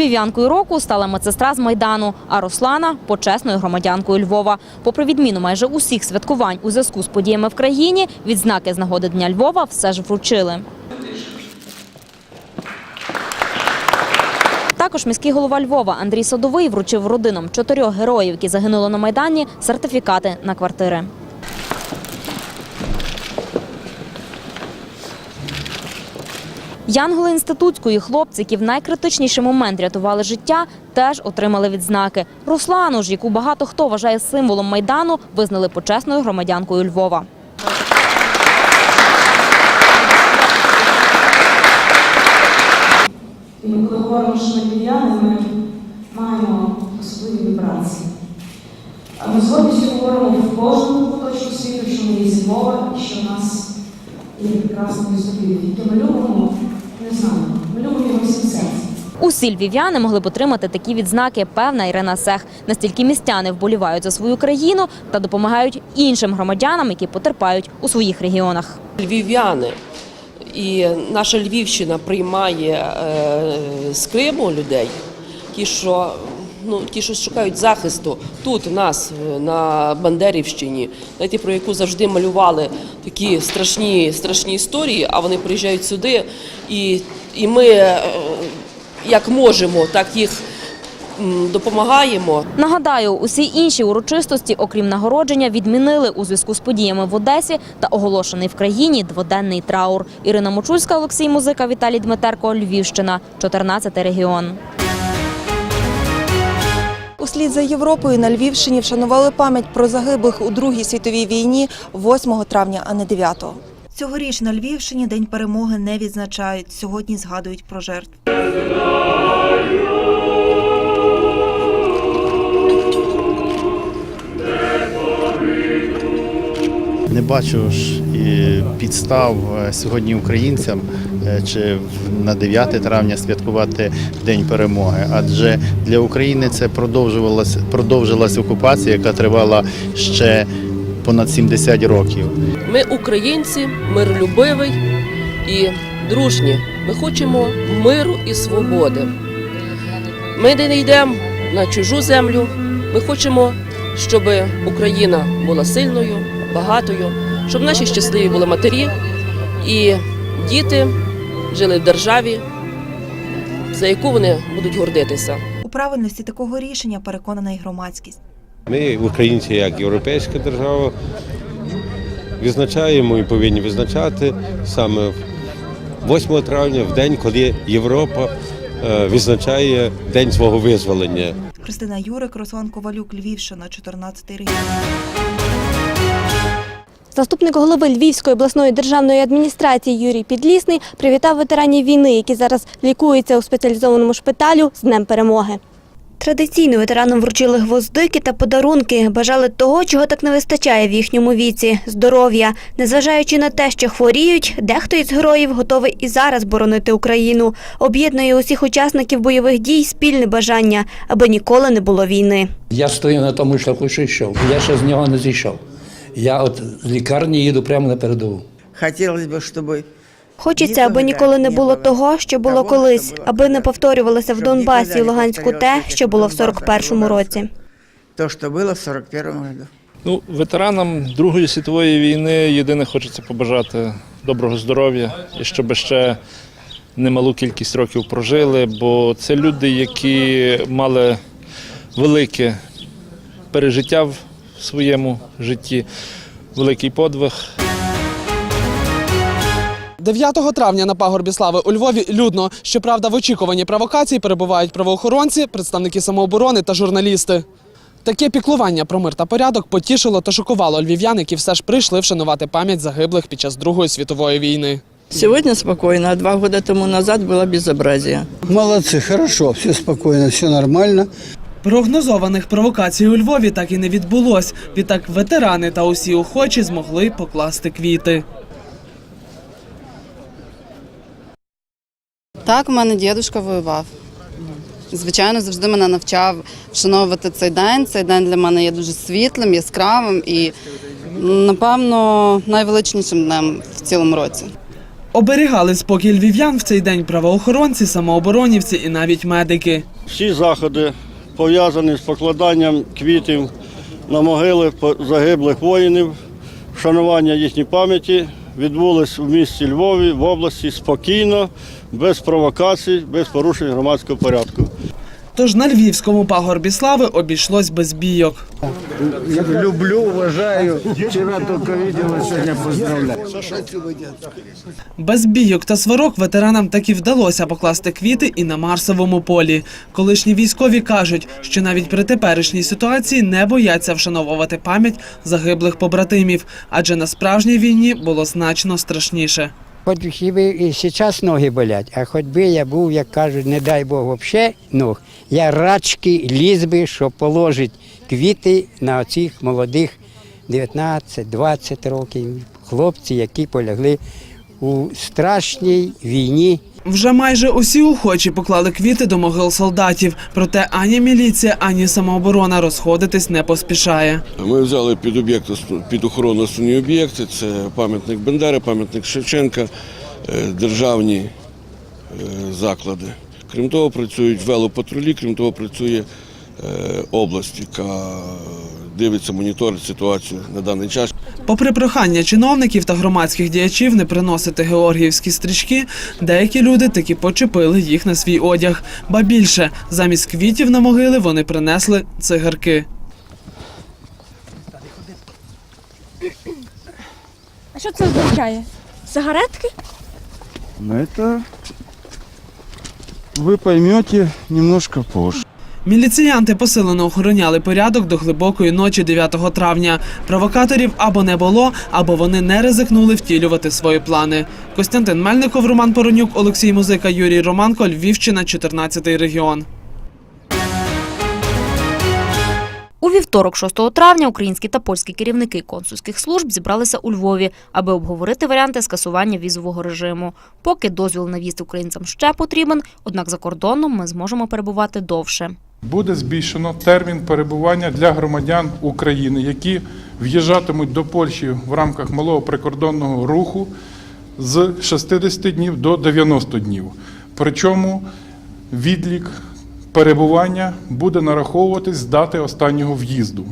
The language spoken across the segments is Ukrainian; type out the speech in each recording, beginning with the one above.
Львів'янкою року стала медсестра з Майдану, а Руслана – почесною громадянкою Львова. Попри відміну майже усіх святкувань у зв'язку з подіями в країні, відзнаки з нагоди Дня Львова все ж вручили. Також міський голова Львова Андрій Садовий вручив родинам чотирьох героїв, які загинули на Майдані, сертифікати на квартири. Янголи інститутської хлопці, які в найкритичніший момент рятували життя, теж отримали відзнаки. Руслану ж, яку багато хто вважає символом Майдану, визнали почесною громадянкою Львова. І ми коли говоримо, що ми львів'яни, ми маємо особливі вібрації. А ми з гордістю говоримо в кожному куточку світу, що ми є зі Львова і що в нас є прекрасний здобів, який ми любимо, не знаю. Усі львів'яни могли б отримати такі відзнаки, певна Ірина Сех. Настільки містяни вболівають за свою країну та допомагають іншим громадянам, які потерпають у своїх регіонах. львів'яни. І наша Львівщина приймає е, з Криму людей, ті, що ну ті, що шукають захисту тут, у нас е, на Бандерівщині, знаєте, про яку завжди малювали такі страшні, страшні історії, а вони приїжджають сюди, і, і ми е, як можемо, так їх допомагаємо. Нагадаю, усі інші урочистості, окрім нагородження, відмінили у зв'язку з подіями в Одесі та оголошений в країні дводенний траур. Ірина Мочульська, Олексій Музика, Віталій Дмитерко, Львівщина, 14 регіон. Услід за Європою на Львівщині вшанували пам'ять про загиблих у Другій світовій війні 8 травня, а не 9-го. Цьогоріч на Львівщині День перемоги не відзначають. Сьогодні згадують про жертв. Не бачу ж підстав е, сьогодні українцям чи на 9 травня святкувати День перемоги. Адже для України це продовжувалась продовжилась окупація, яка тривала ще понад 70 років. Ми українці, миролюбивий і дружні. Ми хочемо миру і свободи. Ми не йдемо на чужу землю. Ми хочемо, щоб Україна була сильною, багатою, щоб наші щасливі були матері і діти жили в державі, за яку вони будуть гордитися. У правильності такого рішення переконана і громадськість. Ми, українці, як європейська держава, відзначаємо і повинні відзначати саме 8 травня, в день, коли Європа е, відзначає День свого визволення. Христина Юрик, Руслан Ковалюк, Львівщина, 14 регіон. Заступник голови Львівської обласної державної адміністрації Юрій Підлісний привітав ветеранів війни, які зараз лікуються у спеціалізованому шпиталю з Днем перемоги. Традиційно ветеранам вручили гвоздики та подарунки, бажали того, чого так не вистачає в їхньому віці здоров'я. Незважаючи на те, що хворіють, дехто із героїв готовий і зараз боронити Україну. Об'єднує усіх учасників бойових дій спільне бажання, аби ніколи не було війни. Я стою на тому шляху, що йшов. Я ще з нього не зійшов. Я от з лікарні їду прямо на передову. Хотелось бы, чтобы Хочеться, аби ніколи не було того, що було колись, аби не повторювалося в Донбасі і Луганську те, що було в 41-му році. то, что было в 41 году. Ну, ветеранам Другої світової війни єдине хочеться побажати доброго здоров'я і щоб ще немалу кількість років прожили, бо це люди, які мали велике пережиття в своєму житті, великий подвиг. 9 травня на пагорбі слави у Львові людно. Щоправда, в очікуванні провокацій перебувають правоохоронці, представники самооборони та журналісти. Таке піклування про мир та порядок потішило та шокувало львів'ян, які все ж прийшли вшанувати пам'ять загиблих під час Другої світової війни. Сегодня спокойно, а два года тому назад было безобразие. Молодцы, хорошо, все спокойно, все нормально. Прогнозованих провокацій у Львові так і не відбулось. Відтак ветерани та усі охочі змогли покласти квіти. Так, у мене дідусь воював. Звичайно, завжди мене навчав вшановувати цей день. Цей день для мене є дуже світлим, яскравим і, напевно, найвеличнішим днем в цілому році. Оберігали спокій львів'ян в цей день правоохоронці, самооборонівці і навіть медики. Всі заходи пов'язані з покладанням квітів на могили загиблих воїнів, вшанування їхньої пам'яті відбулись в місті Львові в області спокійно, без провокацій, без порушень громадського порядку. Тож на львівському пагорбі слави обійшлось без бійок. Люблю, вважаю. Вчора тільки бачив, сьогодні поздравляю. Без бійок та сварок ветеранам таки вдалося покласти квіти і на Марсовому полі. Колишні військові кажуть, що навіть при теперішній ситуації не бояться вшановувати пам'ять загиблих побратимів, адже на справжній війні було значно страшніше. Хіба і зараз ноги болять, а хоч би я був, як кажуть, не дай Бог, взагалі ног, я рачки ліз би, щоб положити квіти на оцих молодих 19-20 років, хлопці, які полягли у страшній війні. Вже майже усі охочі поклали квіти до могил солдатів, проте ані міліція, ані самооборона розходитись не поспішає. Ми взяли під об'єкти під охорону основні об'єкти. Це пам'ятник Бендери, пам'ятник Шевченка, е, державні е, заклади. Крім того, працюють велопатрулі, крім того, працює е, область, яка дивиться, моніторить ситуацію на даний час. Попри прохання чиновників та громадських діячів не приносити георгіївські стрічки, деякі люди таки почепили їх на свій одяг. Ба більше, замість квітів на могили вони принесли цигарки. А що це означає? Сигаретки? Ну, это вы поймете немножко позже. Міліціянти посилено охороняли порядок до глибокої ночі 9 травня. Провокаторів або не було, або вони не ризикнули втілювати свої плани. Костянтин Мельников, Роман Поронюк, Олексій Музика, Юрій Романко, Львівщина, 14 регіон. У вівторок, 6 травня, українські та польські керівники консульських служб зібралися у Львові, аби обговорити варіанти скасування візового режиму. Поки дозвіл на в'їзд українцям ще потрібен, однак за кордоном ми зможемо перебувати довше. Буде збільшено термін перебування для громадян України, які в'їжджатимуть до Польщі в рамках малого прикордонного руху з 60 днів до 90 днів. Причому відлік перебування буде нараховуватись з дати останнього в'їзду.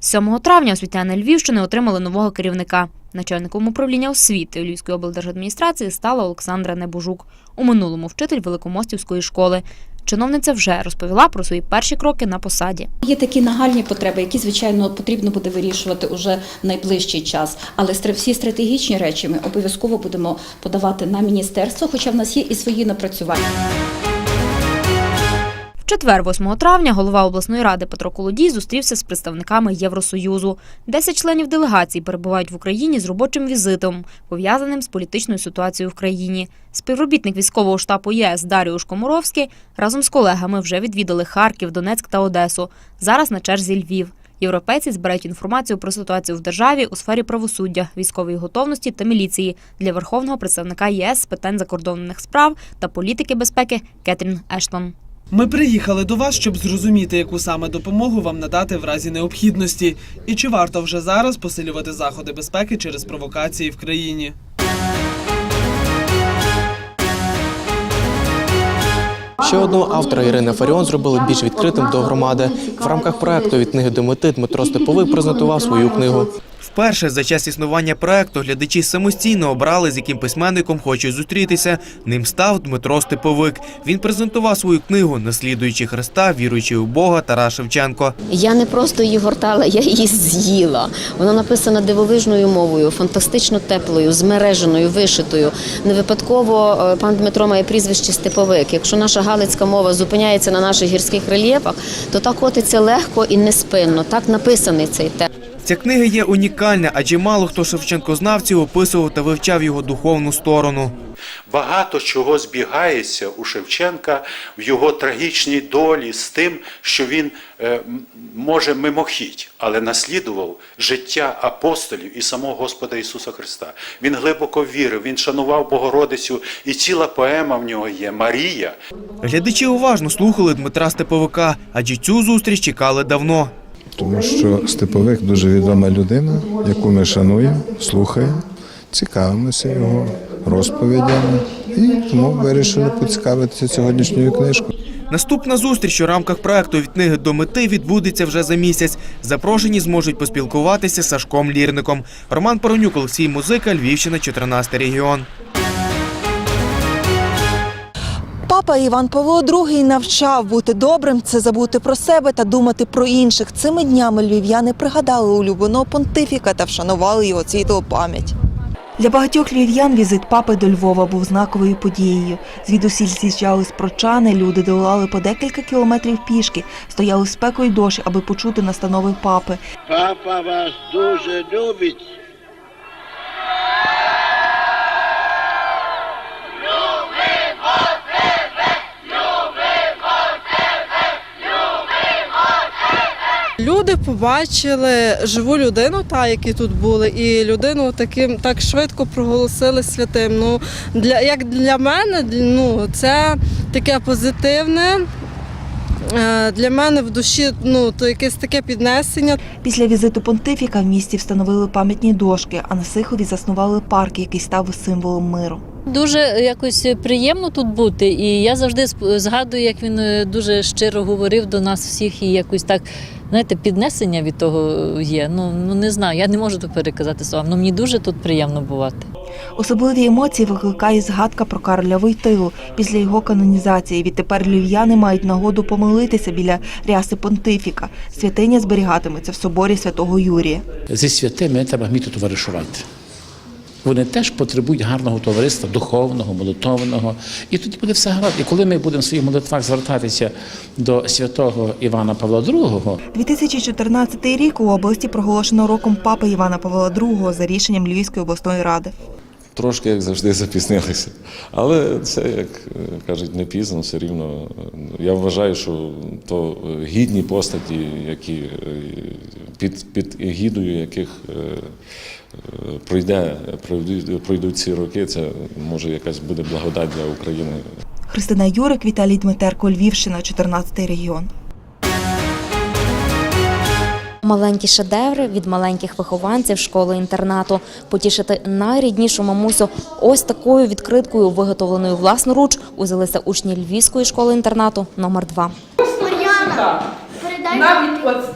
7 травня освітяни Львівщини отримали нового керівника. Начальником управління освіти Львівської облдержадміністрації стала Олександра Небожук. У минулому вчитель Великомостівської школи. Чиновниця вже розповіла про свої перші кроки на посаді. Є такі нагальні потреби, які, звичайно, потрібно буде вирішувати уже найближчий час. Але всі стратегічні речі ми обов'язково будемо подавати на міністерство, хоча в нас є і свої напрацювання. Четвер, 8 травня, голова обласної ради Петро Колодій зустрівся з представниками Євросоюзу. Десять членів делегації перебувають в Україні з робочим візитом, пов'язаним з політичною ситуацією в країні. Співробітник військового штабу ЄС Даріуш Комаровський разом з колегами вже відвідали Харків, Донецьк та Одесу. Зараз на черзі Львів. Європейці збирають інформацію про ситуацію в державі у сфері правосуддя, військової готовності та міліції для верховного представника ЄС з питань закордонних справ та політики безпеки Кетрін Ештон. Ми приїхали до вас, щоб зрозуміти, яку саме допомогу вам надати в разі необхідності, і чи варто вже зараз посилювати заходи безпеки через провокації в країні. Ще одного автора Ірина Фаріон зробили більш відкритим до громади. В рамках проекту від книги до мети Дмитро Степовик презентував свою книгу. Вперше за час існування проекту глядачі самостійно обрали, з яким письменником хочуть зустрітися. Ним став Дмитро Степовик. Він презентував свою книгу Наслідуючи Христа, віруючи у Бога Тарас Шевченко. Я не просто її гортала, я її з'їла. Вона написана дивовижною мовою, фантастично теплою, змереженою, вишитою. Не випадково е, пан Дмитро має прізвище Степовик. Якщо наша галицька мова зупиняється на наших гірських рельєфах, то так котиться легко і неспинно. Так написаний цей текст. Ця книга є унікальна, адже мало хто Шевченкознавців описував та вивчав його духовну сторону. Багато чого збігається у Шевченка в його трагічній долі з тим, що він е, може мимохідь, але наслідував життя апостолів і самого Господа Ісуса Христа. Він глибоко вірив, він шанував Богородицю, і ціла поема в нього є Марія. Глядачі уважно слухали Дмитра Степовика, адже цю зустріч чекали давно. Тому що Степовик дуже відома людина, яку ми шануємо, слухаємо, цікавимося його розповідями І тому вирішили поцікавитися сьогоднішньою книжкою. Наступна зустріч у рамках проекту від книги до мети відбудеться вже за місяць. Запрошені зможуть поспілкуватися з Сашком Лірником. Роман Поронюк, Олексій Музика, Львівщина, 14 регіон. Папа Іван Павло II навчав бути добрим це забути про себе та думати про інших. Цими днями львів'яни пригадали улюбленого понтифіка та вшанували його світлу пам'ять. Для багатьох львів'ян візит папи до Львова був знаковою подією. Звідусіль з'їжджались прочани, люди долали по декілька кілометрів пішки, стояли спеку й дощ, аби почути настанови папи. Папа вас дуже любить. Люди побачили живу людину, та які тут були, і людину таким так швидко проголосили святим. Ну для як для мене, ну це таке позитивне. Е, Для мене в душі ну то якесь таке піднесення. Після візиту понтифіка в місті встановили пам'ятні дошки, а на Сихові заснували парк, який став символом миру. Дуже якось приємно тут бути, і я завжди згадую, як він е, дуже щиро говорив до нас всіх, і якось так, знаєте, піднесення від того є. Ну, ну не знаю, я не можу тут переказати слова. Ну мені дуже тут приємно бувати. Особливі емоції викликає згадка про Карля Войтилу. Після його канонізації відтепер львів'яни мають нагоду помолитися біля ряси понтифіка. Святиня зберігатиметься в соборі святого Юрія. Зі святими треба вміти товаришувати. Вони теж потребують гарного товариства, духовного, молитовного. І тоді буде все гаразд. І коли ми будемо в своїх молитвах звертатися до святого Івана Павла II, 2014 рік у області проголошено роком папи Івана Павла II за рішенням Львівської обласної ради. Трошки, як завжди, запізнилися. Але це, як е, кажуть, не пізно, все рівно. Я вважаю, що то е, гідні постаті, які е, під, під егідою яких е, е, пройде, пройдуть, пройдуть ці роки, це може якась буде благодать для України. Христина Юрик, Віталій Дмитерко, Львівщина, 14 регіон. Маленькі шедеври від маленьких вихованців школи-інтернату. Потішити найріднішу мамусю ось такою відкриткою, виготовленою власноруч, узялися учні Львівської школи-інтернату номер 2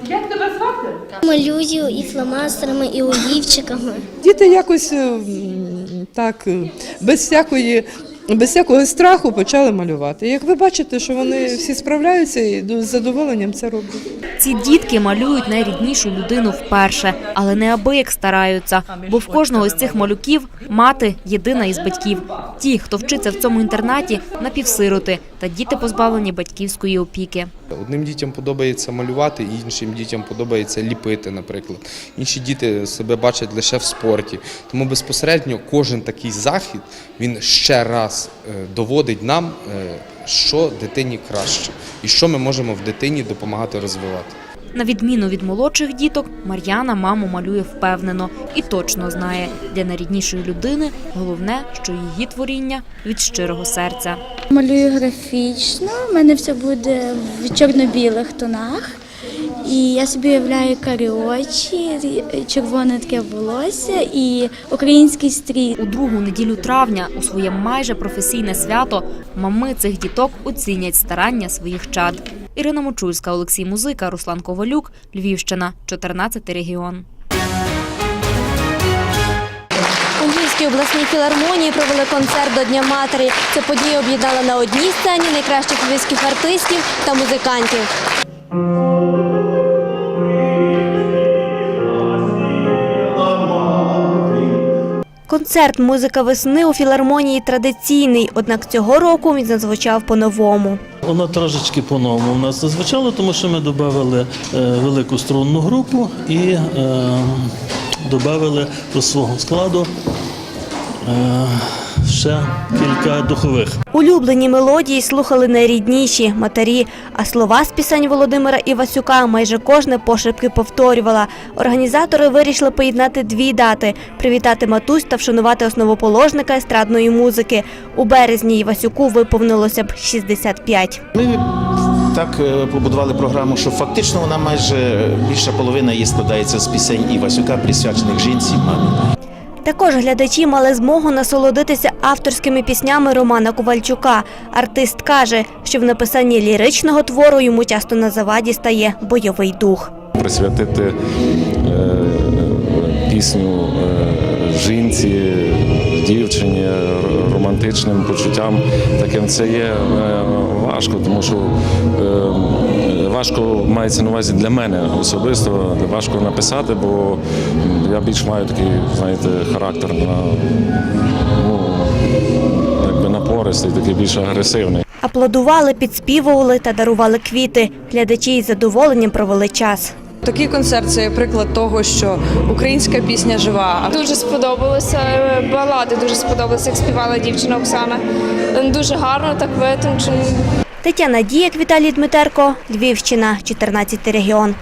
Як тебе звати? Малюю і фломастерами, і олівчиками. Діти якось е, так е, без всякої. Без всякого страху почали малювати. Як ви бачите, що вони всі справляються і з задоволенням це роблять. Ці дітки малюють найріднішу людину вперше, але неабияк стараються, бо в кожного з цих малюків мати єдина із батьків. Ті, хто вчиться в цьому інтернаті, напівсироти та діти позбавлені батьківської опіки. Одним дітям подобається малювати, іншим дітям подобається ліпити, наприклад. Інші діти себе бачать лише в спорті. Тому безпосередньо кожен такий захід він ще раз е, доводить нам, е, що дитині краще і що ми можемо в дитині допомагати розвивати. На відміну від молодших діток, Мар'яна маму малює впевнено і точно знає, для найріднішої людини головне, що її творіння від щирого серця. Малюю графічно, у мене все буде в чорно-білих тонах. І я собі уявляю карі очі, червоне таке волосся і український стрій. У другу неділю травня у своє майже професійне свято мами цих діток оцінять старання своїх чад. Ірина Мочульська, Олексій Музика, Руслан Ковалюк, Львівщина, 14 регіон. У Львівській обласній філармонії провели концерт до Дня матері. Ця подія об'єднала на одній сцені найкращих львівських артистів та музикантів. Концерт Музика весни у філармонії традиційний, однак цього року він зазвучав по-новому. Воно трошечки по-новому в нас зазвучало, тому що ми додали велику струнну групу і е, додали до свого складу е, ще кілька духових. Улюблені мелодії слухали найрідніші матері, а слова з пісень Володимира Івасюка майже кожне пошепки повторювала. Організатори вирішили поєднати дві дати привітати матусь та вшанувати основоположника естрадної музики. У березні Івасюку виповнилося б 65. Ми так е, побудували програму, що фактично вона майже більша половина її складається з пісень Івасюка, присвячених жінці, мамі. Також глядачі мали змогу насолодитися авторськими піснями Романа Ковальчука. Артист каже, що в написанні ліричного твору йому часто на заваді стає бойовий дух. Присвятити е, пісню е, жінці, дівчині, романтичним почуттям. Таким це є е, важко, тому що важко мається на увазі для мене особисто, важко написати, бо я більш маю такий, знаєте, характер на ну, якби напористий, такий більш агресивний. Аплодували, підспівували та дарували квіти. Глядачі із задоволенням провели час. Такий концерт це приклад того, що українська пісня жива. Дуже сподобалося балади, дуже сподобалося, як співала дівчина Оксана. Дуже гарно, так витончено. Тетяна Діяк, Віталій Дмитерко, Львівщина, 14 регіон.